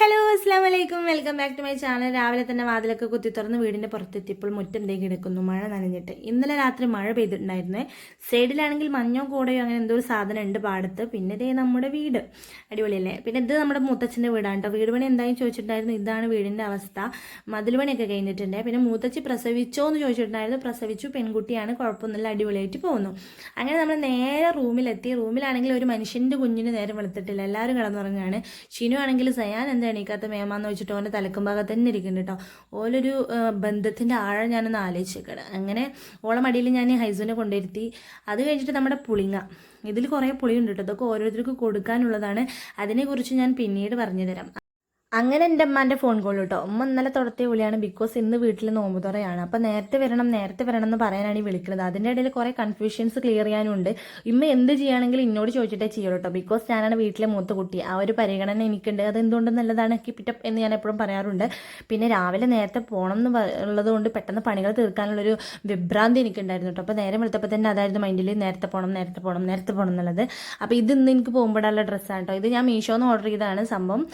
Hello അസ്സാം വലൈക്കും welcome back to my channel രാവിലെ തന്നെ വാതിലൊക്കെ കുത്തി തുറന്ന് വീടിന്റെ പുറത്തെത്തിയപ്പോൾ മുറ്റം തേക്ക് കിടക്കുന്നു. മഴ നനഞ്ഞിട്ട്. ഇന്നലെ രാത്രി മഴ പെയ്തിട്ടുണ്ടായിരുന്നു. സൈഡിലാണെങ്കിൽ മഞ്ഞോ കൂടയോ അങ്ങനെ എന്തോ ഒരു സാധനം ഉണ്ട് പാടത്ത്. പിന്നെ ഇതേ നമ്മുടെ വീട്. അടിപൊളിയല്ലേ? പിന്നെ ഇത് നമ്മുടെ മൂത്തച്ഛന്റെ വീടാണ് കേട്ടോ വീട് പണി എന്തായാലും ചോദിച്ചിട്ടുണ്ടായിരുന്നു. ഇതാണ് വീടിന്റെ അവസ്ഥ. മതിൽ പണിയൊക്കെ കഴിഞ്ഞിട്ടുണ്ട്. പിന്നെ മൂത്തച്ഛി പ്രസവിച്ചോ എന്ന് ചോദിച്ചിട്ടുണ്ടായിരുന്നു. പ്രസവിച്ചു. പെൺകുട്ടിയാണ്. കുഴപ്പമൊന്നുമില്ല. അടിപൊളിയായിട്ട് പോകുന്നു അങ്ങനെ നമ്മൾ നേരെ റൂമിലെത്തി. റൂമിലാണെങ്കിൽ ഒരു മനുഷ്യന്റെ കുഞ്ഞിന് നേരം വെളുത്തിട്ടില്ല. എല്ലാവരും കിടന്നുറങ്ങുകയാണ്. ഷിനു ആണെങ്കിൽ സയാൻ എന്താ എണീക്കാത്ത മേമാന്ന് വെച്ചിട്ട് ഓന്റെ തലക്കും ഭാഗത്ത് തന്നെ ഇരിക്കുന്നുണ്ട് കേട്ടോ ഓലൊരു ബന്ധത്തിന്റെ ആഴം ഞാനൊന്ന് ആലോചിച്ചേക്കണം. അങ്ങനെ ഓളെ മടിയിൽ ഞാൻ ഹൈസൂനെ കൊണ്ടിരുത്തി അത് കഴിഞ്ഞിട്ട് നമ്മുടെ പുളിങ്ങ. ഇതിൽ കുറേ പുളിയുണ്ട് കേട്ടോ അതൊക്കെ ഓരോരുത്തർക്ക് കൊടുക്കാനുള്ളതാണ്. അതിനെക്കുറിച്ച് ഞാൻ പിന്നീട് പറഞ്ഞു തരാം അങ്ങനെ എന്റെ അമ്മാന്റെ ഫോൺ കോൾ കേട്ടോ ഉമ്മ ഇന്നലെ തുടത്തിയ വിളിയാണ് ബിക്കോസ് ഇന്ന് വീട്ടിൽ നോമ്പ് തുറയാണ്. അപ്പം നേരത്തെ വരണം നേരത്തെ വരണം എന്ന് പറയാനാണ് ഈ വിളിക്കുന്നത്. അതിന്റെ ഇടയിൽ കുറേ കൺഫ്യൂഷൻസ് ക്ലിയർ ചെയ്യാനുണ്ട്. ഇമ്മ എന്ത് ചെയ്യുകയാണെങ്കിലും എന്നോട് ചോദിച്ചിട്ടേ ചെയ്യുള്ളൂ കേട്ടോ ബിക്കോസ് ഞാനാണ് വീട്ടിലെ മൂത്ത കുട്ടി. ആ ഒരു പരിഗണന എനിക്കുണ്ട്. അത് എന്തുകൊണ്ട് നല്ലതാണ്? കിപ്പിറ്റപ്പ് എന്ന് ഞാൻ എപ്പോഴും പറയാറുണ്ട്. പിന്നെ രാവിലെ നേരത്തെ പോകണം എന്ന് പ- ഉള്ളത് കൊണ്ട് പെട്ടെന്ന് പണികൾ തീർക്കാനുള്ളൊരു വിഭ്രാന്തി എനിക്കുണ്ടായിരുന്നു കേട്ടോ അപ്പോൾ നേരെ വെളുത്തപ്പോൾ തന്നെ അതായിരുന്നു മൈൻഡിൽ നേരത്തെ പോകണം നേരത്തെ പോകണം നേരത്തെ പോകണം എന്നുള്ളത്. അപ്പോൾ ഇത് ഇന്ന് എനിക്ക് പോകുമ്പോഴുള്ള ഡ്രസ്സാണ് കേട്ടോ ഇത് ഞാൻ മീഷോന്ന് ഓർഡർ ചെയ്തതാണ്. സംഭവം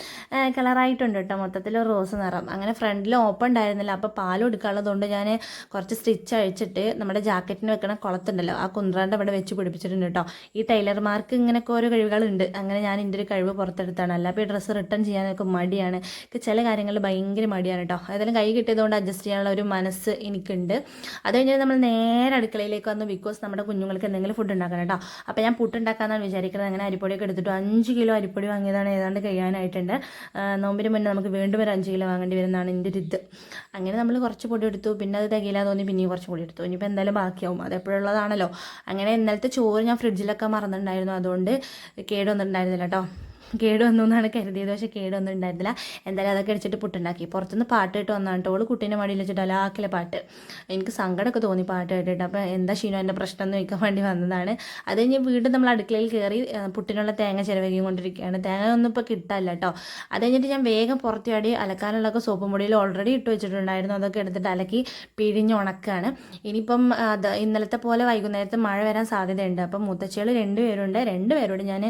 കളറായിട്ടുണ്ട് കേട്ടോ. മൊത്തത്തിൽ റോസ് നിറം. അങ്ങനെ ഫ്രണ്ടിൽ ഓപ്പൺ ഉണ്ടായിരുന്നില്ല. അപ്പോൾ പാൽ കൊടുക്കാനുള്ളതുകൊണ്ട് ഞാൻ കുറച്ച് സ്റ്റിച്ച് അഴിച്ചിട്ട് നമ്മുടെ ജാക്കറ്റിന് വെക്കണ കുളത്തുണ്ടല്ലോ ആ കുന്ത്രാണ്ട് അവിടെ വെച്ച് പിടിപ്പിച്ചിട്ടുണ്ട് കേട്ടോ. ഈ ടൈലർമാർക്ക് ഇങ്ങനെയൊക്കെ ഓരോ കഴിവുകളുണ്ട്. അങ്ങനെ ഞാൻ എന്റെ ഒരു കഴിവ് പുറത്തെടുത്താണ്. അല്ല അപ്പോൾ ഈ ഡ്രസ്സ് റിട്ടേൺ ചെയ്യാനൊക്കെ മടിയാണ്. ചില കാര്യങ്ങളിൽ ഭയങ്കര മടിയാണ് കേട്ടോ. ഏതായാലും കൈ കിട്ടിയതുകൊണ്ട് അഡ്ജസ്റ്റ് ചെയ്യാനുള്ള ഒരു മനസ്സ് എനിക്കുണ്ട്. അത് കഴിഞ്ഞാൽ നമ്മൾ നേരെ അടുക്കളയിലേക്ക് വന്നു ബിക്കോസ് നമ്മുടെ കുഞ്ഞുങ്ങൾക്ക് എന്തെങ്കിലും ഫുഡ് ഉണ്ടാക്കണം കേട്ടോ. അപ്പോൾ ഞാൻ പുട്ടുണ്ടാക്കാമെന്നാണ് വിചാരിക്കുന്നത് അങ്ങനെ അരിപ്പൊടിയൊക്കെ എടുത്തിട്ട് അഞ്ച് കിലോ അരിപ്പൊടി വാങ്ങിയതാണ് ഏതാണ്ട് കഴിയാനായിട്ടുണ്ട്. നോമ്പിന് മുന്നേ നമുക്ക് വീണ്ടും ഒരു അഞ്ച് കിലോ വാങ്ങേണ്ടി വരുന്നതാണ് എന്റെ ഒരു ഇത്. അങ്ങനെ നമ്മൾ കുറച്ച് പൊടി എടുത്തു. പിന്നെ അത് തികയില്ല തോന്നി പിന്നെയും കുറച്ച് പൊടി എടുത്തു. ഇനിയിപ്പോൾ എന്തായാലും ബാക്കിയാവും. അത് എപ്പോഴുള്ളതാണല്ലോ അങ്ങനെ ഇന്നലത്തെ ചോറ് ഞാൻ ഫ്രിഡ്ജിലൊക്കെ മറന്നിട്ടുണ്ടായിരുന്നു. അതുകൊണ്ട് കേടുവന്നിട്ടുണ്ടായിരുന്നില്ല കേട്ടോ. കേട് വന്നു എന്നാണ് കരുതിയത്. പക്ഷേ കേടൊന്നും ഉണ്ടായിരുന്നില്ല. എന്തായാലും അതൊക്കെ അടിച്ചിട്ട് പുട്ടുണ്ടാക്കി. പുറത്തുനിന്ന് പാട്ട് കേട്ട് വന്നാണ് ഓൾ കുട്ടീന്റെ മടിയിൽ വെച്ചിട്ട് അലാക്കിലെ പാട്ട്. എനിക്ക് സങ്കടമൊക്കെ തോന്നി പാട്ട് കേട്ടിട്ട് അപ്പോൾ എന്താ ഷീനോ എന്റെ പ്രശ്നം എന്ന് ചോദിക്കാൻ വേണ്ടി വന്നതാണ്. അത് കഴിഞ്ഞ് വീണ്ടും നമ്മൾ അടുക്കളയിൽ കയറി പുട്ടിനുള്ള തേങ്ങ ചിലവകി കൊണ്ടിരിക്കുകയാണ്. തേങ്ങ ഒന്നും ഇപ്പോൾ കിട്ടാനില്ല കേട്ടോ. അത് കഴിഞ്ഞിട്ട് ഞാൻ വേഗം പുറത്തിയാടി അലക്കാനുള്ളതൊക്കെ സോപ്പും പൊടിയിൽ ഓൾറെഡി ഇട്ട് വെച്ചിട്ടുണ്ടായിരുന്നു. അതൊക്കെ എടുത്തിട്ട് അലക്കി പിഴിഞ്ഞ് ഉണക്കാണ്. ഇനിയിപ്പം അത് ഇന്നലത്തെ പോലെ വൈകുന്നേരത്ത് മഴ വരാൻ സാധ്യതയുണ്ട്. അപ്പം മുത്തച്ഛികൾ രണ്ടുപേരുണ്ട്. രണ്ടുപേരോട് ഞാൻ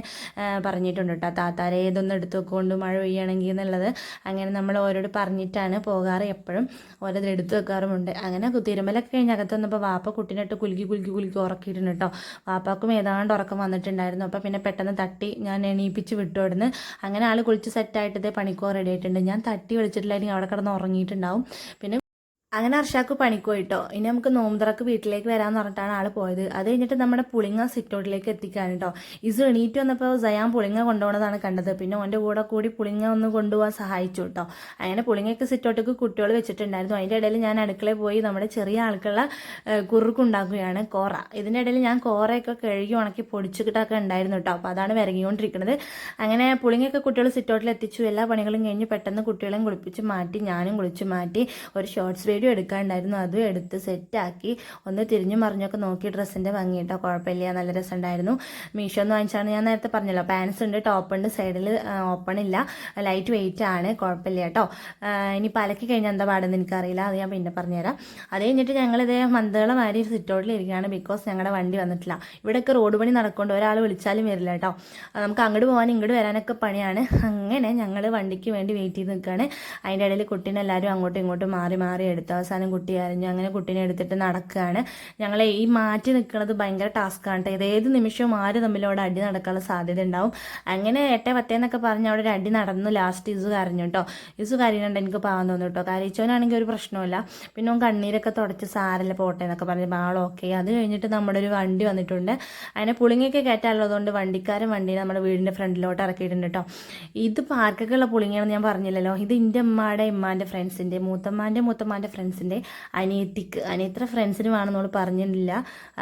പറഞ്ഞിട്ടുണ്ട് കേട്ടോ. താത്താരെ ഇതൊന്നും എടുത്തു വെക്കൊണ്ട് മഴ പെയ്യണമെങ്കിൽ എന്നുള്ളത് അങ്ങനെ നമ്മൾ ഓരോട് പറഞ്ഞിട്ടാണ് പോകാറ്. എപ്പോഴും ഓരോത് എടുത്തു വെക്കാറുമുണ്ട്. അങ്ങനെ തിരുമലൊക്കെ കഴിഞ്ഞ് അകത്ത് വന്നപ്പോൾ വാപ്പ കുട്ടീനിട്ട് കുലുക്കി കുലുക്കി കുലുക്കി ഉറക്കിയിട്ടുണ്ട് കേട്ടോ. വാപ്പാക്കും ഏതാണ്ട് ഉറക്കം വന്നിട്ടുണ്ടായിരുന്നു. അപ്പോൾ പിന്നെ പെട്ടെന്ന് തട്ടി ഞാൻ എണീപ്പിച്ച് വിട്ടു അവിടുന്ന്. അങ്ങനെ ആൾ കുളിച്ച് സെറ്റായിട്ട് ഇതേ പണിക്കോ റെഡി ആയിട്ടുണ്ട്. ഞാൻ തട്ടി വിളിച്ചിട്ടില്ലായിരിക്കും അവിടെ കിടന്ന് ഉറങ്ങിയിട്ടുണ്ടാവും. പിന്നെ അങ്ങനെ അർഷാക്ക് പണിക്ക് പോയിട്ടോ. ഇനി നമുക്ക് നോമ്പുറക്ക് വീട്ടിലേക്ക് വരാമെന്ന് പറഞ്ഞിട്ടാണ് ആൾ പോയത്. അത് കഴിഞ്ഞിട്ട് നമ്മുടെ പുളിങ്ങ സിറ്റൗട്ടിലേക്ക് എത്തിക്കാൻ കേട്ടോ. ഇസ് എണീറ്റ് വന്നപ്പോൾ സയാൻ പുളിങ്ങ കൊണ്ടുപോകുന്നതാണ് കണ്ടത്. പിന്നെ ഓന്റെ കൂടെ കൂടി പുളിങ്ങ ഒന്ന് കൊണ്ടുപോകാൻ സഹായിച്ചു കേട്ടോ. അങ്ങനെ പുളിങ്ങയൊക്കെ സിറ്റൗട്ടിക്ക് കുട്ടികൾ വെച്ചിട്ടുണ്ടായിരുന്നു. അതിന്റെ ഇടയിൽ ഞാൻ അടുക്കളയിൽ പോയി നമ്മുടെ ചെറിയ ആൾക്കുള്ള കുറുക്കുണ്ടാക്കുകയാണ് കോറ. ഇതിന്റെ ഇടയിൽ ഞാൻ കോറയൊക്കെ കഴുകി ഉണക്കി പൊടിച്ചിട്ടൊക്കെ ഉണ്ടായിരുന്നു കേട്ടോ. അപ്പോൾ അതാണ് വിരകിക്കൊണ്ടിരിക്കുന്നത് അങ്ങനെ പുളിങ്ങയൊക്കെ കുട്ടികൾ സിറ്റൗട്ടിൽ എത്തിച്ചു. എല്ലാ പണികളും കഴിഞ്ഞ് പെട്ടെന്ന് കുട്ടികളെയും കുളിപ്പിച്ച് മാറ്റി ഞാനും കുളിച്ച് മാറ്റി ഒരു ഷോർട്ട്സ് വീഡിയോ എടുക്കാനുണ്ടായിരുന്നു അതും എടുത്ത് സെറ്റാക്കി ഒന്ന് തിരിഞ്ഞു മറിഞ്ഞൊക്കെ നോക്കി ഡ്രസ്സിന്റെ ഭംഗി കേട്ടോ കുഴപ്പമില്ല. നല്ല രസമുണ്ടായിരുന്നു. മീഷോ എന്ന് വാങ്ങിച്ചാണ് ഞാൻ നേരത്തെ പറഞ്ഞല്ലോ. പാൻസ് ഉണ്ട് ടോപ്പ് ഉണ്ട് സൈഡിൽ ഓപ്പൺ ഇല്ല. ലൈറ്റ് വെയിറ്റ് ആണ്. കുഴപ്പമില്ല കേട്ടോ. ഇനി പലക്കി കഴിഞ്ഞാൽ എന്താ പാടുന്നത് എനിക്കറിയില്ല. അത് ഞാൻ പിന്നെ പറഞ്ഞുതരാം. അത് കഴിഞ്ഞിട്ട് ഞങ്ങളിതേ മന്തുകളെ മാരി സിറ്റൗട്ടിൽ ഇരിക്കുകയാണ് ബിക്കോസ് ഞങ്ങളുടെ വണ്ടി വന്നിട്ടില്ല. ഇവിടെയൊക്കെ റോഡ് പണി നടക്കൊണ്ട് ഒരാൾ വിളിച്ചാലും വരില്ല കേട്ടോ. നമുക്ക് അങ്ങോട്ട് പോകാൻ ഇങ്ങോട്ട് വരാനൊക്കെ പണിയാണ്. അങ്ങനെ ഞങ്ങൾ വണ്ടിക്ക് വേണ്ടി വെയിറ്റ് ചെയ്ത് നിൽക്കുകയാണ്. അതിന്റെ ഇടയിൽ കുട്ടീനെ എല്ലാവരും അങ്ങോട്ടും ഇങ്ങോട്ടും മാറി മാറി എടുത്തു അവസാനം കുട്ടി അരഞ്ഞു. അങ്ങനെ കുട്ടീനെ എടുത്തിട്ട് നടക്കുകയാണ് ഞങ്ങൾ ഈ മാറ്റി നിൽക്കുന്നത് ഭയങ്കര ടാസ്ക്കാണ് കേട്ടോ ഏത് നിമിഷവും ആര് തമ്മിലവിടെ അടി നടക്കാനുള്ള സാധ്യത ഉണ്ടാവും. അങ്ങനെ എട്ടേ പത്തേന്നൊക്കെ പറഞ്ഞ് അവിടെ ഒരു അടി നടന്നു. ലാസ്റ്റ് ഇസു കരഞ്ഞു കേട്ടോ ഇസു കരയുന്നുണ്ട് എനിക്ക് പാവം തോന്നുന്നു കേട്ടോ കരയിച്ചവനാണെങ്കിൽ ഒരു പ്രശ്നമില്ല പിന്നെ ഓൻ കണ്ണീരൊക്കെ തുടച്ച് സാരല്ല പോട്ടെ എന്നൊക്കെ പറഞ്ഞ് ബാൾ ഓക്കെ അത് കഴിഞ്ഞിട്ട് നമ്മുടെ ഒരു വണ്ടി വന്നിട്ടുണ്ട്. അതിനെ പുളിങ്ങയൊക്കെ കയറ്റാനുള്ളതുകൊണ്ട് വണ്ടിക്കാരൻ വണ്ടി നമ്മുടെ വീടിന്റെ ഫ്രണ്ടിലോട്ട് ഇറക്കിയിട്ടുണ്ട് കേട്ടോ ഇത് പാർക്കൊക്കെയുള്ള പുളിങ്ങയാണെന്ന് ഞാൻ പറഞ്ഞില്ലല്ലോ. ഇത് എന്റെ അമ്മയുടെ ഇമ്മാന്റെ ഫ്രണ്ട്സിന്റെ മൂത്തമ്മാന്റെ മൂത്തമ്മാന്റെ ഫ്രണ്ട്സിന്റെ അനിയത്തിക്ക് അനിയത്ര ഫ്രണ്ട്സിന് വേണമെന്നോട് പറഞ്ഞിട്ടില്ല.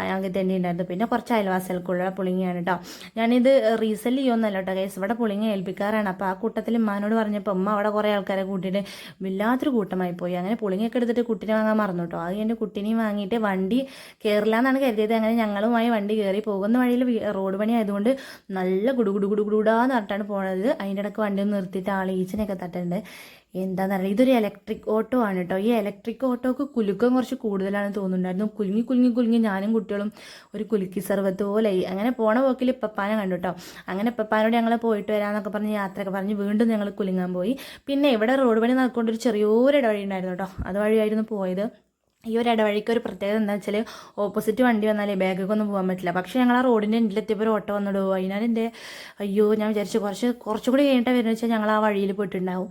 ഞങ്ങൾക്ക് തന്നെ ഉണ്ടായിരുന്നു. പിന്നെ കുറച്ച് അയൽവാസികൾക്കുള്ള പുളിങ്ങയാണ് കേട്ടോ ഞാനിത് റീസെൽ ചെയ്യുമെന്നല്ല കേട്ടോ കേസ് ഇവിടെ പുളിങ്ങ ഏൽപ്പിക്കാറാണ്. അപ്പോൾ ആ കൂട്ടത്തിൽ ഉമ്മാനോട് പറഞ്ഞപ്പോൾ ഉമ്മ അവിടെ കുറേ ആൾക്കാരെ കൂട്ടിയിട്ട് വല്ലാത്തൊരു കൂട്ടമായി പോയി. അങ്ങനെ പുളിങ്ങയൊക്കെ എടുത്തിട്ട് കുട്ടീനെ വാങ്ങാൻ മറന്നു കേട്ടോ അത് എന്റെ കുട്ടീനെയും വാങ്ങിയിട്ട് വണ്ടി കയറില്ല എന്നാണ് കരുതിയത്. അങ്ങനെ ഞങ്ങളുമായി വണ്ടി കയറി പോകുന്ന വഴിയിൽ റോഡ് പണി ആയതുകൊണ്ട് നല്ല ഗുഡു ഗുഡു ഗുഡു പറഞ്ഞിട്ടാണ് പോണത്. അതിന്റെ ഇടയ്ക്ക് വണ്ടി നിർത്തിയിട്ട് ആൾ ഈച്ചനെയൊക്കെ തട്ടുന്നുണ്ട് എന്താണെന്നറിയില്ല ഇതൊരു ഇലക്ട്രിക് ഓട്ടോ ആണ് കേട്ടോ. ഈ ഇലക്ട്രിക് ഓട്ടോക്ക് കുലുക്കം കുറച്ച് കൂടുതലാണെന്ന് തോന്നുന്നുണ്ടായിരുന്നു. കുലുങ്ങി കുലുങ്ങി കുലുങ്ങി ഞാനും കുട്ടികളും ഒരു കുലുക്കി സർവത്ത് പോലെ അങ്ങനെ പോണ പോക്കിൽ പപ്പാനെ കണ്ടു കേട്ടോ അങ്ങനെ പപ്പാനോട് ഞങ്ങൾ പോയിട്ട് വരാമെന്നൊക്കെ പറഞ്ഞ് യാത്രയൊക്കെ പറഞ്ഞ് വീണ്ടും ഞങ്ങൾ കുലുങ്ങാൻ പോയി. പിന്നെ ഇവിടെ റോഡ് പണി നടക്കൊണ്ട് ഒരു ചെറിയൊരു ഇടവഴി ഉണ്ടായിരുന്നു കേട്ടോ അതുവഴിയായിരുന്നു പോയത്. ഈ ഒരു ഇടവഴിക്ക് ഒരു പ്രത്യേകത എന്താ വെച്ചാൽ ഓപ്പോസിറ്റ് വണ്ടി വന്നാലേ ബാഗൊക്കെ ഒന്നും പോകാൻ പറ്റില്ല. പക്ഷേ ഞങ്ങൾ ആ റോഡിന്റെ എൻഡിലെത്തിയപ്പോൾ ഒരു ഓട്ടോ വന്നിടുവോ അതിനാൽ എന്റെ അയ്യോ ഞാൻ വിചാരിച്ചു കുറച്ച് കുറച്ചുകൂടി കഴിഞ്ഞിട്ട് വരുന്നത് വെച്ചാൽ ഞങ്ങൾ ആ വഴിയിൽ പോയിട്ടുണ്ടാവും.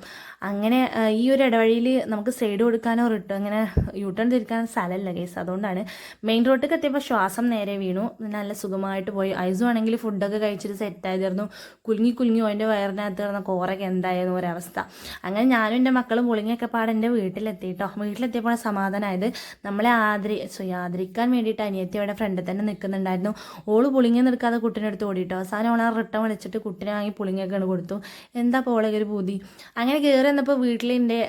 അങ്ങനെ ഈ ഒരു ഇടവഴിയിൽ നമുക്ക് സൈഡ് കൊടുക്കാനോ റിട്ടോ അങ്ങനെ യൂട്ടേൺ തിരിക്കാൻ സ്ഥലമല്ല കേസ് അതുകൊണ്ടാണ് മെയിൻ റോഡിലേക്ക് എത്തിയപ്പോൾ ശ്വാസം നേരെ വീണു. നല്ല സുഖമായിട്ട് പോയി. ഐസും ആണെങ്കിൽ ഫുഡൊക്കെ കഴിച്ചിട്ട് സെറ്റ് ആയിരുന്നു കുലുങ്ങി കുലുങ്ങി അതിന്റെ വയറിനകത്ത് കിടന്ന കോറൊക്കെ എന്തായിരുന്നു ഒരവസ്ഥ. അങ്ങനെ ഞാനും എന്റെ മക്കളും പുളിങ്ങിയൊക്കെ പാടെ എന്റെ വീട്ടിലെത്തി കേട്ടോ വീട്ടിലെത്തിയപ്പോൾ സമാധാനമായത് നമ്മളെ ആദരി സോ ആദരിക്കാൻ വേണ്ടിയിട്ട് അനിയത്തി അവിടെ ഫ്രണ്ടിൽ തന്നെ നിൽക്കുന്നുണ്ടായിരുന്നു. ഓൾ പുളിങ്ങി നിൽക്കാതെ കുട്ടീന്റെ അടുത്ത് ഓടിയിട്ടോ? അവസാനം ഓൾ ആ റിട്ടേൺ വിളിച്ചിട്ട് കുട്ടീനെ വാങ്ങി പുളിങ്ങൊക്കെ ആണ് കൊടുത്തു. എന്താ പോളെ ഒരു പൂതി? അങ്ങനെ കയറി വന്നപ്പോൾ വീട്ടിലിന്റെ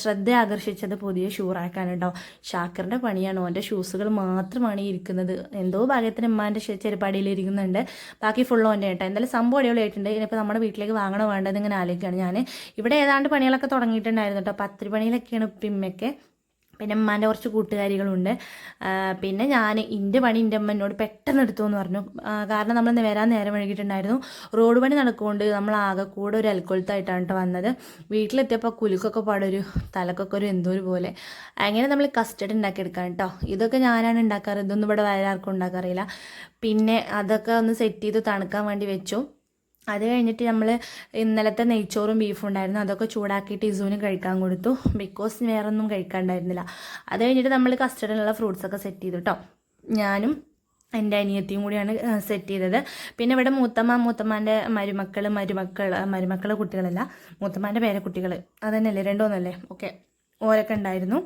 ശ്രദ്ധ ആകർഷിച്ചത് പുതിയ ഷൂ റാക്കാണ് കേട്ടോ ഷാക്കറിന്റെ പണിയാണ്? ഓന്റെ ഷൂസുകൾ മാത്രമാണ് ഇരിക്കുന്നത്. എന്തോ ഭാഗ്യത്തിന് ഉമ്മാന്റെ ചെരുപ്പാടിയിൽ ഇരിക്കുന്നുണ്ട്. ബാക്കി ഫുൾ ഓന്റെ ഏട്ടാ എന്തായാലും സംഭവം അടിപൊളിയായിട്ടുണ്ട്. ഇനിയിപ്പോൾ നമ്മുടെ വീട്ടിലേക്ക് വാങ്ങണോ വേണ്ടത് ഇങ്ങനെ ആലോചിക്കുകയാണ് ഞാൻ ഇവിടെ ഏതാണ്ട് പണികളൊക്കെ തുടങ്ങിയിട്ടുണ്ടായിരുന്നു കേട്ടോ. പത്തിരി പണിയിലൊക്കെയാണ് പിമ്മയൊക്കെ പിന്നെ ഉമ്മാന്റെ കുറച്ച് കൂട്ടുകാരികളുണ്ട്. പിന്നെ ഞാൻ എന്റെ പണി എന്റെ അമ്മ പെട്ടെന്ന് എടുത്തു എന്ന് പറഞ്ഞു കാരണം നമ്മൾ ഇന്ന് വരാൻ നേരം വൈകിട്ടുണ്ടായിരുന്നു. റോഡ് പണി നടക്കുകൊണ്ട് നമ്മൾ ആകെ കൂടെ ഒരു അൽക്കൊലത്തായിട്ടാണ് കേട്ടോ വന്നത്. വീട്ടിലെത്തിയപ്പോൾ കുലുക്കൊക്കെ പാടൊരു തലക്കൊക്കെ ഒരു എന്തോ ഒരു പോലെ. അങ്ങനെ നമ്മൾ കസ്റ്റഡ് ഉണ്ടാക്കിയെടുക്കാം കേട്ടോ ഇതൊക്കെ ഞാനാണ് ഉണ്ടാക്കാറ്. ഇതൊന്നും ഇവിടെ വേറെ ആർക്കും ഉണ്ടാക്കാറില്ല. പിന്നെ അതൊക്കെ ഒന്ന് സെറ്റ് ചെയ്ത് തണുക്കാൻ വേണ്ടി വെച്ചു. അത് കഴിഞ്ഞിട്ട് നമ്മൾ ഇന്നലത്തെ നെയ്ച്ചോറും ബീഫും ഉണ്ടായിരുന്നു. അതൊക്കെ ചൂടാക്കിയിട്ട് ഇസുവിന് കഴിക്കാൻ കൊടുത്തു. ബിക്കോസ് വേറൊന്നും കഴിക്കാണ്ടായിരുന്നില്ല. അത് കഴിഞ്ഞിട്ട് നമ്മൾ കസ്റ്റഡിലുള്ള ഫ്രൂട്ട്സൊക്കെ സെറ്റ് ചെയ്തു കേട്ടോ ഞാനും എന്റെ അനിയത്തിയും കൂടിയാണ് സെറ്റ് ചെയ്തത്. പിന്നെ ഇവിടെ മൂത്തമ്മ മൂത്തമ്മാന്റെ മരുമക്കൾ മരുമക്കൾ മരുമക്കളെ കുട്ടികളല്ല മൂത്തമ്മാന്റെ പേരക്കുട്ടികൾ അതന്നെയല്ലേ? രണ്ടോന്നല്ലേ ഓക്കെ ഓരൊക്കെ ഉണ്ടായിരുന്നു.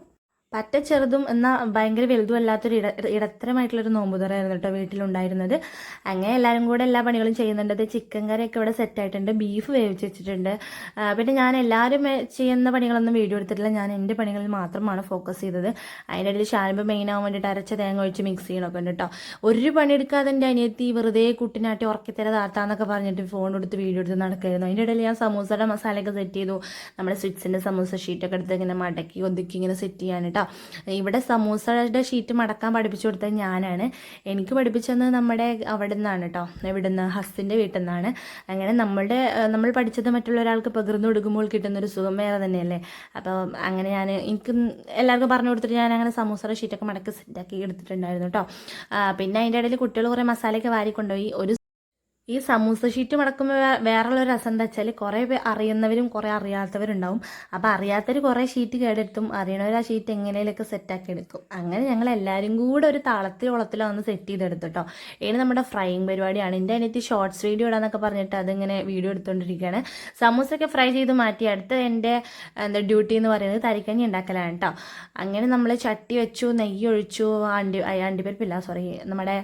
പറ്റ ചെറുതും എന്നാൽ ഭയങ്കര വലുതും അല്ലാത്തൊരു ഇട ഇടത്തരമായിട്ടുള്ളൊരു നോമ്പുതുറയായിരുന്നു കേട്ടോ വീട്ടിലുണ്ടായിരുന്നത്. അങ്ങനെ എല്ലാവരും കൂടെ എല്ലാ പണികളും ചെയ്യുന്നുണ്ട്. ചിക്കൻ കറിയൊക്കെ ഇവിടെ സെറ്റ് ആയിട്ടുണ്ട് ബീഫ് വേവിച്ച് വെച്ചിട്ടുണ്ട്. പിന്നെ ഞാൻ എല്ലാവരും ചെയ്യുന്ന പണികളൊന്നും വീഡിയോ എടുത്തിട്ടില്ല. ഞാൻ എന്റെ പണികളിൽ മാത്രമാണ് ഫോക്കസ് ചെയ്തത്. അതിന്റെ ഇടയിൽ ഷാലിമ്പ് മെയിൻ ആവാൻ വേണ്ടിയിട്ട് അരച്ച തേങ്ങ ഒഴിച്ച് മിക്സ് ചെയ്യണമൊക്കെ ഉണ്ട് കേട്ടോ. ഒരു പണിയെടുക്കാതെ എന്റെ അനിയത്തി വെറുതെ കുട്ടിനാട്ടി ഉറക്കിത്തര താത്താന്നൊക്കെ പറഞ്ഞിട്ട് ഫോൺ എടുത്ത് വീഡിയോ എടുത്ത് നടക്കായിരുന്നു അതിന്റെ ഇടയിൽ ഞാൻ സമൂസയുടെ മസാലയൊക്കെ സെറ്റ് ചെയ്തു. നമ്മുടെ സ്വിറ്റ്സിന്റെ സമൂസ ഷീറ്റൊക്കെ എടുത്ത് ഇങ്ങനെ മടക്കി ഒതുക്കി ഇങ്ങനെ സെറ്റ് ചെയ്യാൻ ഇവിടെ സമൂസയുടെ ഷീറ്റ് മടക്കാൻ പഠിപ്പിച്ചു കൊടുത്തത് ഞാനാണ്. എനിക്ക് പഠിപ്പിച്ചത് നമ്മുടെ അവിടെ നിന്നാണ് കേട്ടോ എവിടെ നിന്ന് ഹസ്സിന്റെ വീട്ടിൽ നിന്നാണ് അങ്ങനെ നമ്മളുടെ നമ്മൾ പഠിച്ചത് മറ്റുള്ള ഒരാൾക്ക് പകർന്നു കൊടുക്കുമ്പോൾ കിട്ടുന്നൊരു സുഖം വേറെ തന്നെയല്ലേ? അപ്പോൾ അങ്ങനെ ഞാൻ എനിക്ക് എല്ലാവർക്കും പറഞ്ഞു കൊടുത്തിട്ട് ഞാൻ അങ്ങനെ സമൂസയുടെ ഷീറ്റൊക്കെ മടക്കി സെറ്റാക്കി എടുത്തിട്ടുണ്ടായിരുന്നു കേട്ടോ പിന്നെ അതിന്റെ ഇടയിൽ കുട്ടികൾ കുറേ മസാലയൊക്കെ വാരിക്കൊണ്ടുപോയി. ഒരു ഈ സമൂസ ഷീറ്റ് മടക്കുമ്പോൾ വേറെയുള്ള രസം എന്താ വെച്ചാൽ കുറേ അറിയുന്നവരും കുറേ അറിയാത്തവരുണ്ടാവും. അപ്പോൾ അറിയാത്തവർ കുറേ ഷീറ്റ് കേടെടുത്തും അറിയണവർ ആ ഷീറ്റ് എങ്ങനെയൊക്കെ സെറ്റാക്കി എടുക്കും. അങ്ങനെ ഞങ്ങൾ എല്ലാവരും കൂടെ ഒരു താളത്തിൽ താളത്തിലോളത്തിലോ ഒന്ന് സെറ്റ് ചെയ്തെടുത്തു കേട്ടോ ഇനി നമ്മുടെ ഫ്രൈയിങ് പരിപാടിയാണ്. എന്റെ അനിയത്തി ഷോർട്സ് വീഡിയോ ഇടാന്നൊക്കെ പറഞ്ഞിട്ട് അതിങ്ങനെ വീഡിയോ എടുത്തുകൊണ്ടിരിക്കുകയാണ് സമൂസയൊക്കെ ഫ്രൈ ചെയ്ത് മാറ്റി. അടുത്ത് എന്റെ എന്താ ഡ്യൂട്ടി എന്ന് പറയുന്നത് തരിക്കഞ്ഞി ഉണ്ടാക്കലാണ് കേട്ടോ അങ്ങനെ നമ്മൾ ചട്ടി വെച്ചു നെയ്യ് ഒഴിച്ചു അണ്ടി അണ്ടിപ്പരിപ്പില്ല സോറി നമ്മുടെ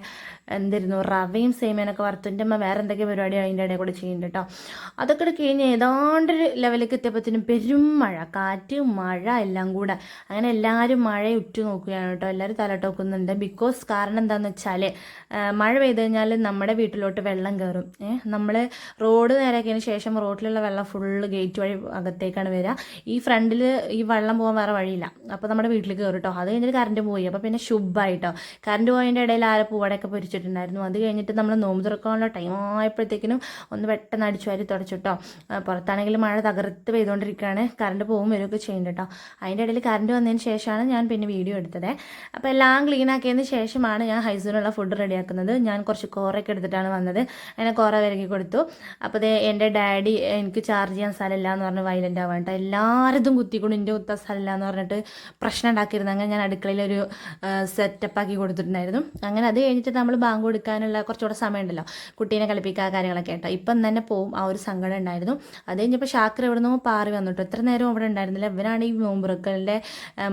എന്തായിരുന്നു റവയും സേമിയനൊക്കെ വറുത്തിന്റെ വേറെ എന്തൊക്കെ പരിപാടി അതിന്റെ ഇടയിൽ കൂടെ ചെയ്യുന്നുണ്ട് കേട്ടോ. അതൊക്കെ കഴിഞ്ഞ് ഏതാണ്ടൊരു ലെവലിലേക്ക് എത്തിയപ്പോഴത്തേനും പെരും മഴ കാറ്റ് മഴ എല്ലാം കൂടെ. അങ്ങനെ എല്ലാവരും മഴ ഉറ്റു നോക്കുകയാണ് കേട്ടോ. എല്ലാവരും തലട്ടോക്കുന്നുണ്ട് ബിക്കോസ് കാരണം എന്താണെന്ന് വെച്ചാൽ മഴ പെയ്ത് കഴിഞ്ഞാൽ നമ്മുടെ വീട്ടിലോട്ട് വെള്ളം കയറും നമ്മൾ റോഡ് നേരാക്കിയതിന് ശേഷം റോഡിലുള്ള വെള്ളം ഫുള്ള് ഗേറ്റ് വഴി അകത്തേക്കാണ് വരിക ഈ ഫ്രണ്ടിൽ ഈ വെള്ളം പോകാൻ വേറെ വഴിയില്ല. അപ്പോൾ നമ്മുടെ വീട്ടിലേക്ക് കയറും കേട്ടോ. അത് കഴിഞ്ഞിട്ട് കറണ്ട് പോയി. അപ്പോൾ പിന്നെ ശുഭായിട്ടോ കറണ്ട് പോയതിന്റെ ഇടയിൽ ആരെ പൂവടയൊക്കെ പൊരിച്ചിട്ടുണ്ടായിരുന്നു. അത് കഴിഞ്ഞിട്ട് നമ്മൾ നോമ്പ് തുറക്കാനുള്ള ടൈം ആയപ്പോഴത്തേക്കിനും ഒന്ന് പെട്ടെന്ന് അടിച്ചു വാരി തുടച്ചിട്ടോ പുറത്താണെങ്കിൽ മഴ തകർത്ത് പെയ്തുകൊണ്ടിരിക്കുകയാണ്. കറണ്ട് പോകും വരികയൊക്കെ ചെയ്യുന്നുണ്ട് കേട്ടോ അതിന്റെ ഇടയിൽ കറണ്ട് വന്നതിന് ശേഷമാണ് ഞാൻ പിന്നെ വീഡിയോ എടുത്തത്. അപ്പോൾ എല്ലാം ക്ലീൻ ആക്കിയതിന് ശേഷമാണ് ഞാൻ ഹൈസൂനുള്ള ഫുഡ് റെഡിയാക്കുന്നത് ഞാൻ കുറച്ച് കോറയൊക്കെ എടുത്തിട്ടാണ് വന്നത്. അങ്ങനെ കോറ വിലക്കി കൊടുത്തു. അപ്പോൾ ദേ എന്റെ ഡാഡി എനിക്ക് ചാർജ് ചെയ്യാൻ സ്ഥലമില്ല എന്ന് പറഞ്ഞ് വയലന്റ് ആവാൻ കേട്ടോ എല്ലാവരും കുത്തിക്കൊണ്ട് എന്റെ കുത്താൻ സ്ഥലമില്ല എന്ന് പറഞ്ഞിട്ട് പ്രശ്നം ഉണ്ടാക്കിയിരുന്നു. അങ്ങനെ ഞാൻ അടുക്കളയിൽ ഒരു സെറ്റപ്പ് ആക്കി കൊടുത്തിട്ടുണ്ടായിരുന്നു. അങ്ങനെ അത് കഴിഞ്ഞിട്ട് നമ്മൾ ബാങ്ക് കൊടുക്കാനുള്ള കുറച്ചുകൂടെ സമയമുണ്ടല്ലോ. കുട്ടീനെ കളിപ്പിക്കുക കാര്യങ്ങളൊക്കെ കേട്ടോ ഇപ്പം തന്നെ പോവും. ആ ഒരു സങ്കടം ഉണ്ടായിരുന്നു. അത് കഴിഞ്ഞപ്പോൾ ഷാക്കർ ഇവിടെ നിന്ന് പാറി വന്നിട്ടു. എത്ര നേരം അവിടെ ഉണ്ടായിരുന്നില്ല. ഇവനാണ് ഈ നോമ്പുറക്കലിന്റെ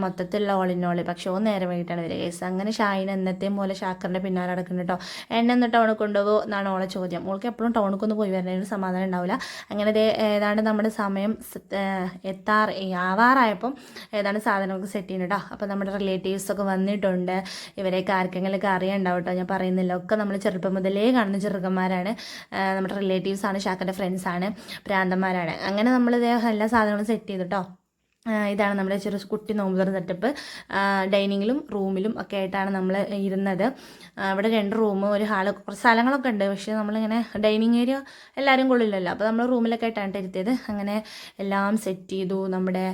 മൊത്തത്തിലുള്ള ഓളിനോളി പക്ഷേ ഓ നേരം വൈകിട്ടാണ് വരിക. കേസ് അങ്ങനെ ഷായിൻ എന്നത്തെയും പോലെ ഷാക്കറിന്റെ പിന്നാലെ നടക്കുന്നു കേട്ടോ എന്നെ ഒന്ന് ടൗണിൽ കൊണ്ടുപോകുമോ എന്നാണ് ഓളെ ചോദ്യം. ഓൾക്ക് എപ്പോഴും ടൗണിക്കൊന്ന് പോയി വരുന്നതിന് സമാധാനം ഉണ്ടാവില്ല. അങ്ങനെ ഏതാണ്ട് നമ്മുടെ സമയം എത്താറ് ആവാറായപ്പം ഏതാണ്ട് സാധനമൊക്കെ സെറ്റ് ചെയ്യുന്നു കേട്ടോ അപ്പോൾ നമ്മുടെ റിലേറ്റീവ്സൊക്കെ വന്നിട്ടുണ്ട്. ഇവരെയൊക്കെ ആർക്കെങ്കിലുമൊക്കെ അറിയാണ്ടാവും കേട്ടോ ഞാൻ പറയുന്നില്ല. ഒക്കെ നമ്മൾ ചെറുപ്പം മുതലേ കാണുന്ന ചെറുക്കന്മാരാണ്. ഏഹ് നമ്മുടെ റിലേറ്റീവ്സാണ് ആണ് ഷാക്കന്റെ ഫ്രണ്ട്സ് ആണ് പ്രാന്തന്മാരാണ് അങ്ങനെ നമ്മൾ ഇതേ എല്ലാ സാധനങ്ങളും സെറ്റ് ചെയ്തു കേട്ടോ ഇതാണ് നമ്മുടെ ചെറു കുട്ടി നോമ്പ് നോമ്പുതറ സെറ്റപ്പ്. ഡൈനിങ്ങിലും റൂമിലും ഒക്കെ ആയിട്ടാണ് നമ്മൾ ഇരുന്നത്. അവിടെ രണ്ട് റൂം ഒരു ഹാൾ കുറച്ച് സ്ഥലങ്ങളൊക്കെ ഉണ്ട്. പക്ഷേ നമ്മളിങ്ങനെ ഡൈനിങ് ഏരിയ എല്ലാവരും കൊള്ളില്ലല്ലോ. അപ്പോൾ നമ്മൾ റൂമിലൊക്കെ ആയിട്ടാണ് ഇരുത്തിയത്. അങ്ങനെ എല്ലാം സെറ്റ് ചെയ്തു. നമ്മുടെ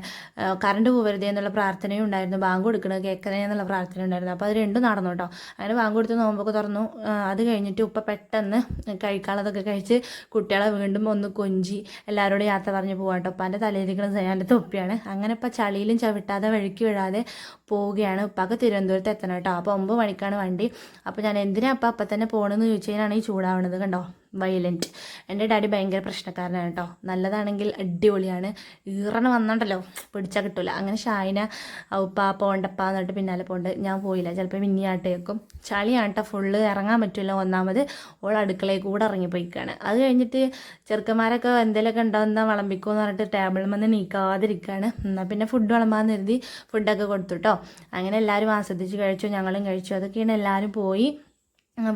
കറണ്ട് പോവരുത് എന്നുള്ള പ്രാർത്ഥനയും ഉണ്ടായിരുന്നു. ബാങ്ക് കൊടുക്കണത് കേൾക്കണേ എന്നുള്ള പ്രാർത്ഥന ഉണ്ടായിരുന്നു. അപ്പോൾ അത് രണ്ടും നടന്നു കേട്ടോ. അങ്ങനെ ബാങ്ക് കൊടുത്ത് നോമ്പൊക്കെ തുറന്നു. അത് കഴിഞ്ഞിട്ട് ഉപ്പ പെട്ടെന്ന് കഴിക്കാനുള്ളതൊക്കെ കഴിച്ച് കുട്ടികളെ വീണ്ടും ഒന്ന് കൊഞ്ചി എല്ലാവരോടും യാത്ര പറഞ്ഞ് പോകാം കേട്ടോ. അപ്പം എന്റെ തലയിരിക്കുന്ന ഞാൻ തൊപ്പിയാണ്. അങ്ങനെ ഇപ്പം ചളിയിലും ചവിട്ടാതെ വഴിക്ക് വിടാതെ പോവുകയാണ്. ഉപ്പാക്ക് തിരുവനന്തപുരത്ത് എത്തണം കേട്ടോ. അപ്പോൾ ഒമ്പത് മണിക്കാണ് വണ്ടി. അപ്പോൾ ഞാൻ എന്തിനാ അപ്പം അപ്പം തന്നെ പോകണമെന്ന് ചോദിച്ചതിനാണ് ഈ ചൂടാവണത് കണ്ടോ? വയലന്റ് എന്റെ ഡാഡി ഭയങ്കര പ്രശ്നക്കാരനാണ് കേട്ടോ നല്ലതാണെങ്കിൽ അടിപൊളിയാണ്. ഈറണ വന്നുണ്ടല്ലോ. പിടിച്ചാൽ കിട്ടില്ല അങ്ങനെ ഷായിന ഉപ്പ പോണ്ടപ്പ എന്നിട്ട് പിന്നാലെ പോണ്ട്. ഞാൻ പോയില്ല. ചിലപ്പോൾ മിന്നിയാട്ട് വെക്കും ചളിയാണ് കേട്ടോ ഫുള്ള് ഇറങ്ങാൻ പറ്റില്ല ഒന്നാമത്. ഓൾ അടുക്കളയിൽ കൂടെ ഇറങ്ങിപ്പോയിക്കാണ്. അത് കഴിഞ്ഞിട്ട് ചെറുക്കന്മാരൊക്കെ എന്തെങ്കിലുമൊക്കെ ഉണ്ടാവുന്ന വിളമ്പിക്കുമെന്ന് പറഞ്ഞിട്ട് ടേബിളിൽ വന്ന് നീക്കാതിരിക്കുകയാണ് എന്നാൽ പിന്നെ ഫുഡ് വിളമ്പാന്ന് കരുതി ഫുഡൊക്കെ കൊടുത്തു കേട്ടോ അങ്ങനെ എല്ലാവരും ആസ്വദിച്ച് കഴിച്ചു. ഞങ്ങളും കഴിച്ചു. അതൊക്കെയാണ് എല്ലാവരും പോയി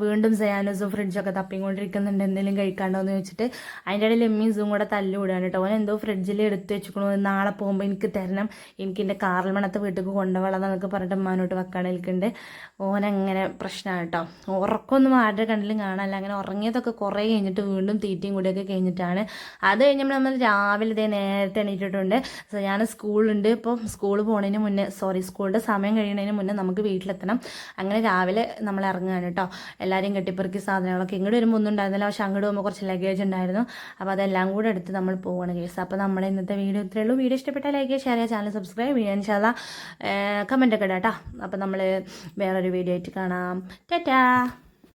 വീണ്ടും സയാനസും ഫ്രിഡ്ജൊക്കെ തപ്പിക്കൊണ്ടിരിക്കുന്നുണ്ട്. എന്തെങ്കിലും കഴിക്കാണ്ടോ എന്ന് വെച്ചിട്ട് അതിന്റെ ഇടയിൽ എമ്മീസും കൂടെ തല്ലുകൂടാണ് കേട്ടോ. അവൻ എന്തോ ഫ്രിഡ്ജിൽ എടുത്ത് വെച്ചിക്കണു നാളെ പോകുമ്പോൾ എനിക്ക് തരണം. എനിക്ക് എന്റെ കാറിൽ മണത്തെ വീട്ടിൽ കൊണ്ടുപോകണം എന്നൊക്കെ പറഞ്ഞിട്ട് ഉമ്മാനോട്ട് വെക്കാൻ നിൽക്കുന്നുണ്ട്. ഓനങ്ങനെ പ്രശ്നമാണ് കേട്ടോ. ഉറക്കമൊന്നും ആരുടെ കണ്ടിലും കാണാനില്ല. അങ്ങനെ ഉറങ്ങിയതൊക്കെ കുറേ കഴിഞ്ഞിട്ട് വീണ്ടും തീറ്റയും കൂടിയൊക്കെ കഴിഞ്ഞിട്ടാണ്. അത് കഴിഞ്ഞപ്പോൾ നമ്മൾ രാവിലെ ഇതേ നേരത്തെ എണീറ്റിട്ടുണ്ട്. സോ ഞാൻ സ്കൂളുണ്ട്. ഇപ്പോൾ സ്കൂൾ പോണതിന് മുന്നേ സോറി സ്കൂളിന്റെ സമയം കഴിയുന്നതിന് മുന്നേ നമുക്ക് വീട്ടിലെത്തണം. അങ്ങനെ രാവിലെ നമ്മൾ ഇറങ്ങുകയാണ് കേട്ടോ. എല്ലാവരെയും കെട്ടിപ്പെറുക്കി സാധനങ്ങളൊക്കെ ഇങ്ങോട്ട് വരുമ്പോൾ ഒന്നും ഉണ്ടായിരുന്നില്ല. പക്ഷെ അങ്ങോട്ട് പോകുമ്പോൾ കുറച്ച് ലഗേജ് ഉണ്ടായിരുന്നു. അപ്പോൾ അതെല്ലാം കൂടെ എടുത്ത് നമ്മൾ പോവുകയാണ് കേസ് അപ്പോൾ നമ്മുടെ ഇന്നത്തെ വീഡിയോ ഇത്രയേ ഉള്ളൂ. വീഡിയോ ഇഷ്ടപ്പെട്ടാൽ ലൈക്ക് ഷെയർ ചെയ്യുക ചാനൽ സബ്സ്ക്രൈബ് ചെയ്യുക. ഇൻഷാല്ല കമന്റ് ഒക്കെ ഇടാം കേട്ടോ അപ്പോൾ നമ്മൾ വേറൊരു വീഡിയോ ആയിട്ട് കാണാം. ടാറ്റാ!